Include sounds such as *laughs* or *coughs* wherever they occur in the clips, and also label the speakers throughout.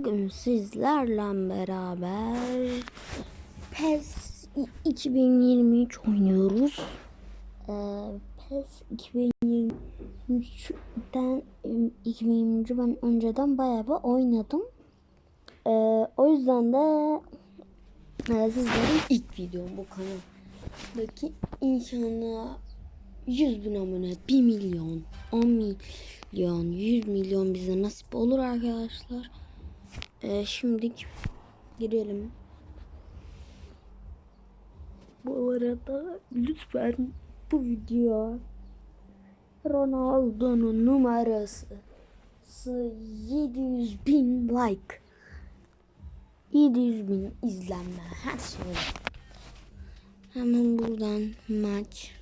Speaker 1: Bugün sizlerle beraber PES 2023 oynuyoruz. Ee, PES 2023'ten 2023'ü ben önceden bayağı bir oynadım. Ee, o yüzden de e, sizlerin ilk videom bu kanaldaki inşallah 100 bin abone, 1 milyon, 10 milyon, 100 milyon bize nasip olur arkadaşlar. Ee, şimdi girelim. Bu arada lütfen bu video Ronaldo'nun numarası 700 bin like. 700 bin izlenme her şey. Hemen buradan maç.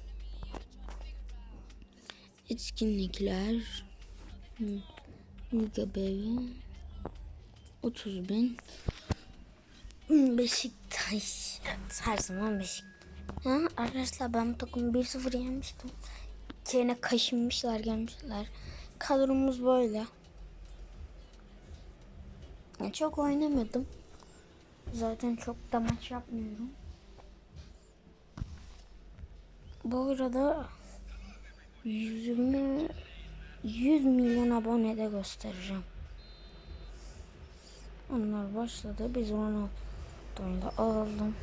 Speaker 1: Etkinlikler. Liga B'ye 30 bin. Beşiktaş. Her zaman Beşiktaş ha, arkadaşlar ben bu takımı 1-0 yenmiştim. Kendine kaşınmışlar gelmişler. Kadromuz böyle. Ya, çok oynamadım. Zaten çok da maç yapmıyorum. Bu arada yüzümü 100 milyon abonede göstereceğim. Onlar başladı. Biz onu da alalım.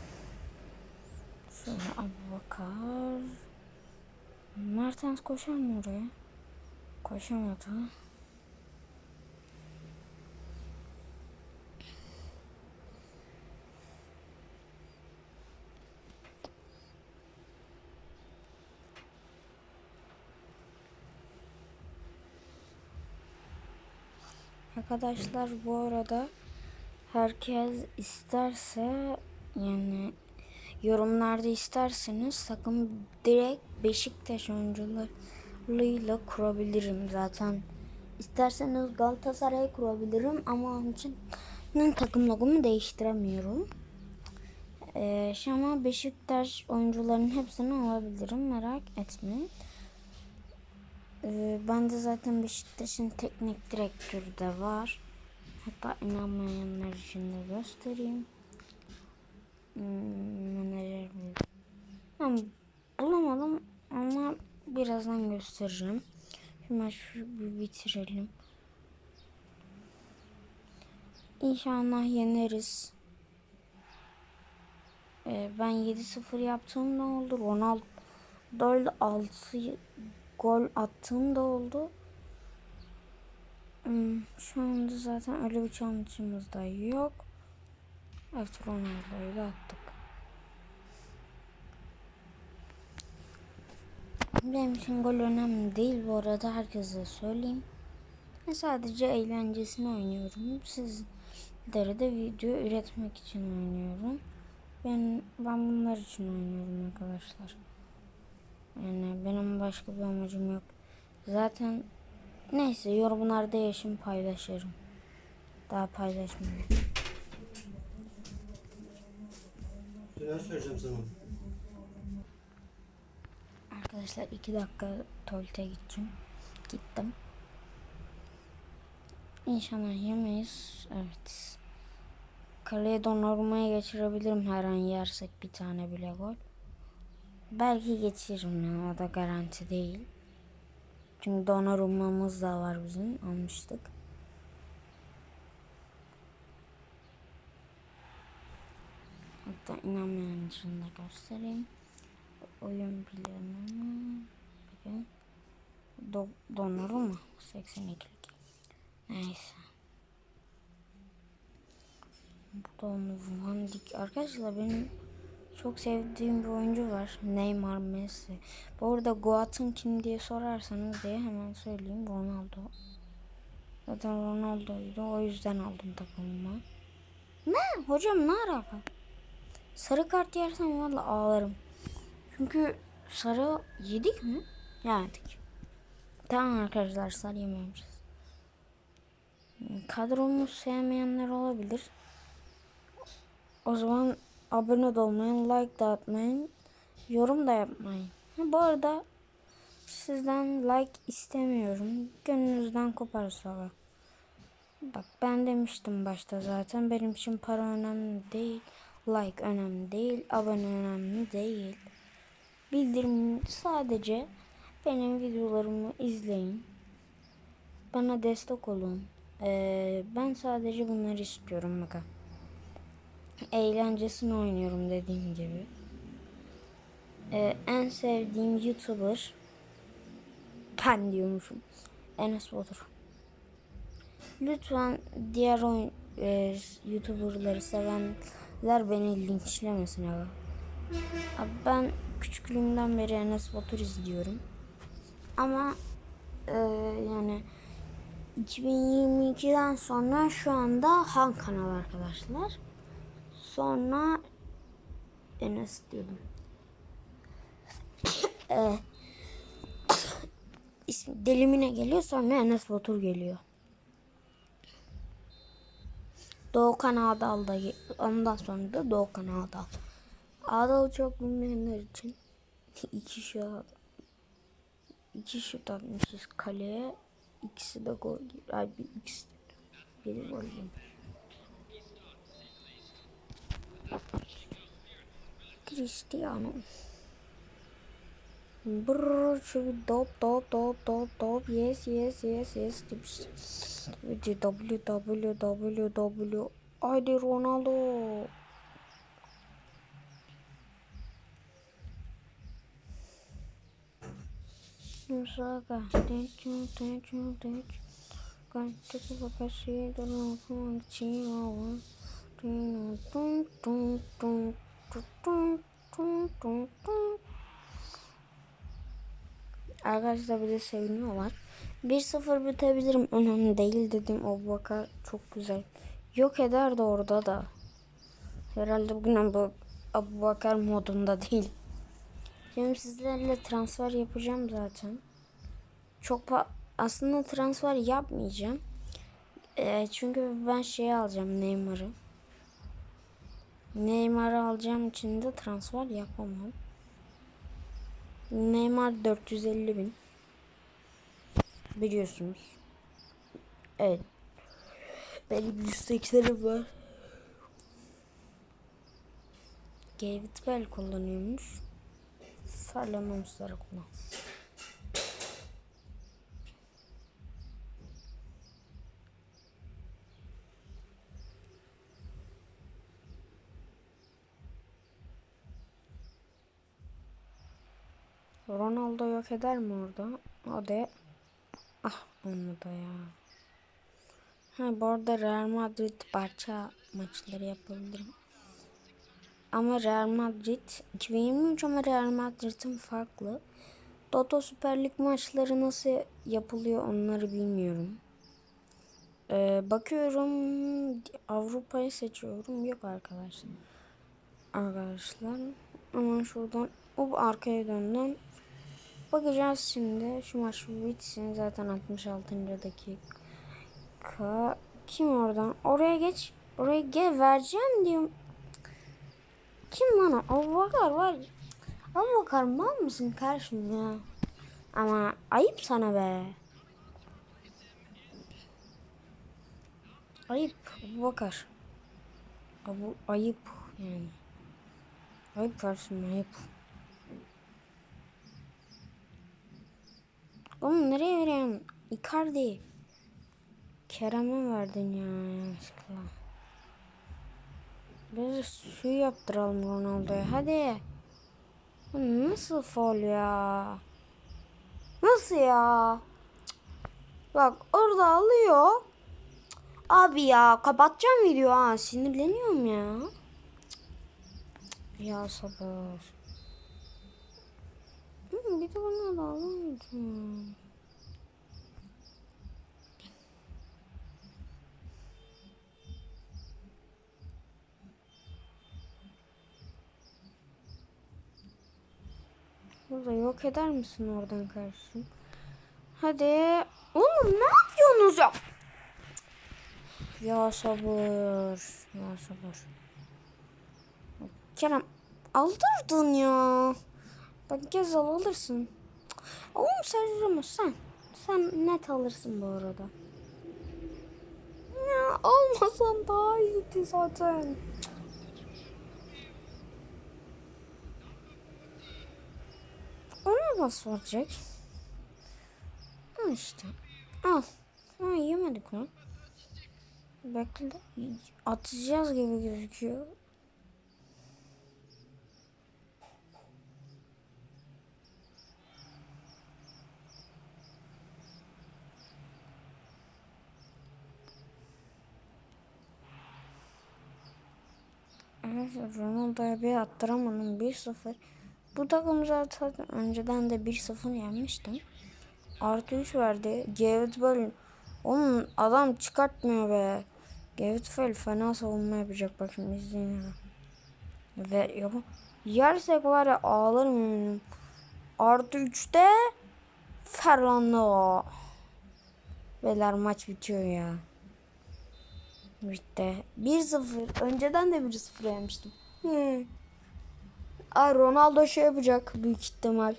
Speaker 1: Şöyle Abubakar. Mertens koşar mı oraya? Koşamadı. Arkadaşlar bu arada herkes isterse yani yorumlarda isterseniz takım direkt Beşiktaş oyuncularıyla kurabilirim zaten. İsterseniz Galatasaray kurabilirim ama onun için takım logomu değiştiremiyorum. Ee, ama Beşiktaş oyuncularının hepsini alabilirim merak etmeyin. Ee, ben de zaten Beşiktaş'ın teknik direktörü de var. Hatta inanmayanlar için de göstereyim. Hmm, menajer Ben bulamadım ama birazdan göstereceğim. Hemen şu bitirelim. İnşallah yeneriz. Ee, ben 7-0 yaptığım ne oldu? Ronaldo 6 gol attığım da oldu. Hmm, şu anda zaten öyle bir challenge'ımız da yok. Evet Ronaldo'yu da attık. Benim için gol önemli değil bu arada herkese söyleyeyim. Ben sadece eğlencesini oynuyorum. Sizlere de video üretmek için oynuyorum. Ben ben bunlar için oynuyorum arkadaşlar. Yani benim başka bir amacım yok. Zaten neyse yorumlarda yaşım paylaşırım. Daha paylaşmıyorum.
Speaker 2: Neler söyleyeceğim sana?
Speaker 1: Arkadaşlar iki dakika tuvalete gideceğim. Gittim. İnşallah yemeyiz. Evet. Kaleye Donnarumma'ya geçirebilirim her an yersek bir tane bile gol. Belki geçiririm ya o da garanti değil. Çünkü Donnarumma'mız da var bizim almıştık. Hatta inanmayan için de göstereyim. Oyun planı bugün Do Donnarumma 82'lik. Neyse. Bu da onu Van Dijk. Arkadaşlar benim çok sevdiğim bir oyuncu var. Neymar, Messi. Bu arada Goat'ın kim diye sorarsanız diye hemen söyleyeyim. Ronaldo. Zaten Ronaldo'ydu. O yüzden aldım takımıma. Ne? Hocam ne alaka? Sarı kart yersem valla ağlarım. Çünkü sarı yedik mi? Yedik. Tamam arkadaşlar sarı yememişiz. Kadromu sevmeyenler olabilir. O zaman abone olmayın, like da atmayın, yorum da yapmayın. Bu arada sizden like istemiyorum. Gönlünüzden koparsa. Bak ben demiştim başta zaten benim için para önemli değil. Like önemli değil. Abone önemli değil. Bildirim sadece benim videolarımı izleyin. Bana destek olun. Ee, ben sadece bunları istiyorum bakın. Eğlencesini oynuyorum dediğim gibi. Ee, en sevdiğim YouTuber ben diyormuşum. Enes Batur. Lütfen diğer oyun e, YouTuber'ları sevenler beni linçlemesin abi. Abi ben küçüklüğümden beri Enes Batur izliyorum. Ama e, yani 2022'den sonra şu anda Han kanal arkadaşlar. Sonra Enes diyordum. *coughs* e, *coughs* ismi Delimine geliyor sonra Enes Batur geliyor. Doğukan Ağdal da ondan sonra da Doğukan Ağdal. Ağdal çok bilmeyenler için *laughs* iki şut iki şut atmışız kaleye. İkisi de gol. Ay bir ikisi biri gol yemiş. Cristiano. Brrr, şu dop dop dop dop dop yes yes yes yes W W W W Haydi Ronaldo. Musaka, techo, techo, techo. Cante que va casi de la chihuahua. Arkadaşlar bize seviniyorlar. 1-0 bitebilirim önemli değil dedim. O bakar çok güzel. Yok eder de orada da. Herhalde bugün Abu, Abu Bakar modunda değil. Şimdi sizlerle transfer yapacağım zaten. Çok aslında transfer yapmayacağım. Ee, çünkü ben şey alacağım Neymar'ı. Neymar'ı alacağım için de transfer yapamam. Neymar 450 bin. Biliyorsunuz. Evet. Benim 180'im var. David Bell kullanıyormuş. Parlamamışları kullan. Ronaldo yok eder mi orada? Da ah olmadı ya. Ha bu arada Real Madrid parça maçları yapabilirim. Ama Real Madrid 2023 ama Real Madrid'in farklı. Toto Süper Lig maçları nasıl yapılıyor onları bilmiyorum. Ee, bakıyorum Avrupa'yı seçiyorum. Yok arkadaşlar. Arkadaşlar hemen şuradan o arkaya döndüm. Bakacağız şimdi. Şu maç bitsin. Zaten 66. dakika. Kim oradan? Oraya geç. Oraya gel vereceğim diyorum. Kim lan o? Abu Bakar var. Abu Bakar mal mısın karşım ya? Ama ayıp sana be. Ayıp Abu Bakar. Abu ayıp yani. Ayıp karşım ayıp. Oğlum nereye veriyorsun? Icardi. Kerem'e verdin ya yanlışlıkla. Biz su yaptıralım Ronaldo'ya. Hadi. Nasıl foul ya? Nasıl ya? Bak orada alıyor. Abi ya kapatacağım video ha. Sinirleniyorum ya. Ya sabır. Bir de bana da alamıyordum. Burada yok eder misin oradan karşım? Hadi. Oğlum ne yapıyorsunuz ya? Ya sabır. Ya sabır. Kerem aldırdın ya. Bak Gezal alırsın. Oğlum Serramo sen. Sen net alırsın bu arada. Almasan daha iyiydi zaten. Ona nasıl olacak? Al işte. Al. Ha yemedik onu. Bekle. Atacağız gibi gözüküyor. Ronaldo'ya bir attıramadım 1-0. Bu takım zaten önceden de 1-0 yenmiştim. Artı 3 verdi. Gareth Bale onun adam çıkartmıyor be. Gareth Bale fena savunma yapacak bak şimdi izleyin. hele. Ve yok. Yersek var ya ağlarım eminim. Artı 3'te Fernando. Beyler maç bitiyor ya. Bitti. 1-0. Önceden de 1-0 yemiştim. Hı. Aa, Ronaldo şey yapacak büyük ihtimal.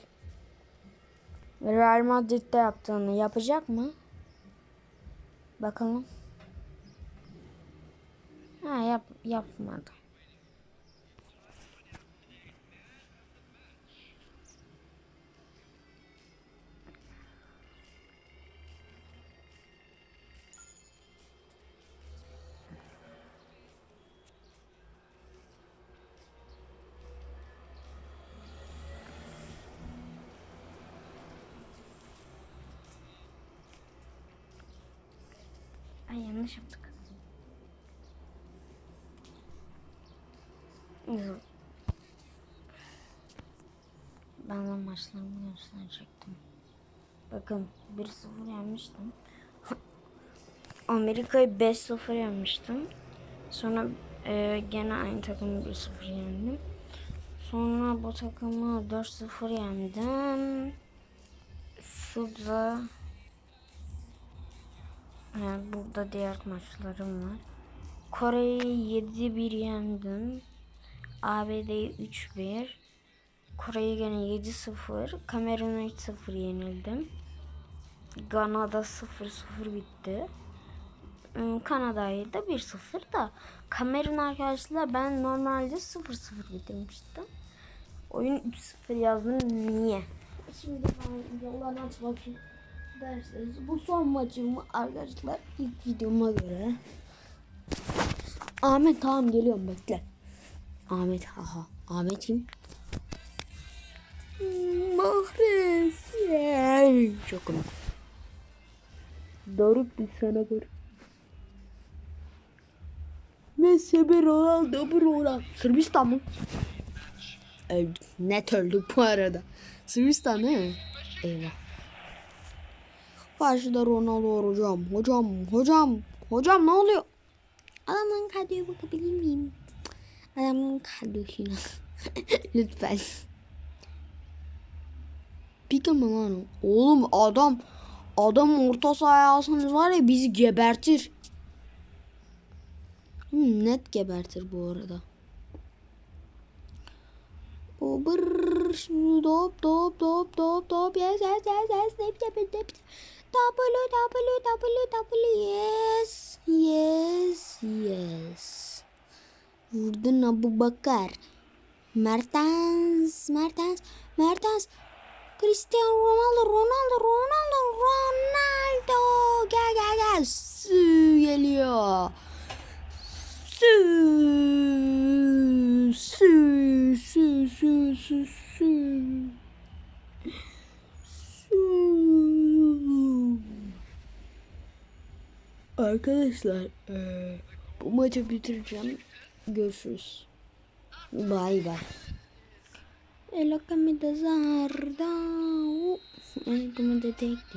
Speaker 1: Real Madrid'de yaptığını yapacak mı? Bakalım. Ha yap yapmadı. Ay yanlış yaptık. Ben de maçlarımı gösterecektim. Bakın 1-0 yenmiştim. Amerika'yı 5-0 yenmiştim. Sonra e, gene aynı takımı 1-0 yendim. Sonra bu takımı 4-0 yendim. Şurada yani burada diğer maçlarım var. Kore'yi 7-1 yendim. ABD'yi 3-1. Kore'yi gene 7-0. Kamerun'a 3-0 yenildim. Gana'da 0-0 bitti. Hmm, Kanada'yı da 1-0 da. Kamerun arkadaşlar ben normalde 0-0 bitirmiştim. Oyun 3-0 yazdım. Niye? Şimdi ben aç bakayım derseniz bu son maçım arkadaşlar ilk videoma göre. Ahmet tamam geliyorum bekle. Ahmet haha. Ahmet kim? Mahrez. Çok komik. Doruk bir sana gör. Messi bir Ronaldo bir Ronaldo. Sırbistan mı? Evet, net öldük bu arada. Sırbistan mi? Eyvah. Karşıda Ronaldo var hocam. Hocam, hocam, hocam ne oluyor? Adamın kadroya bakabilir miyim? Adamın kadrosuna. *laughs* Lütfen. Pika mı lan o? Oğlum adam adam orta sahaya alsanız var ya bizi gebertir. Hmm, net gebertir bu arada. O bır dop dop dop dop dop yes yes yes yes nep nep nep nep W W W W yes yes yes Vurdun Abu Bakar Mertens Mertens Mertens Cristiano Ronaldo Ronaldo Ronaldo Ronaldo gel gel gel Su geliyor su su su su su su Arkadaşlar eee, bu maçı bitireceğim. Görüşürüz. Bay bay. E me da zarda. E como detective.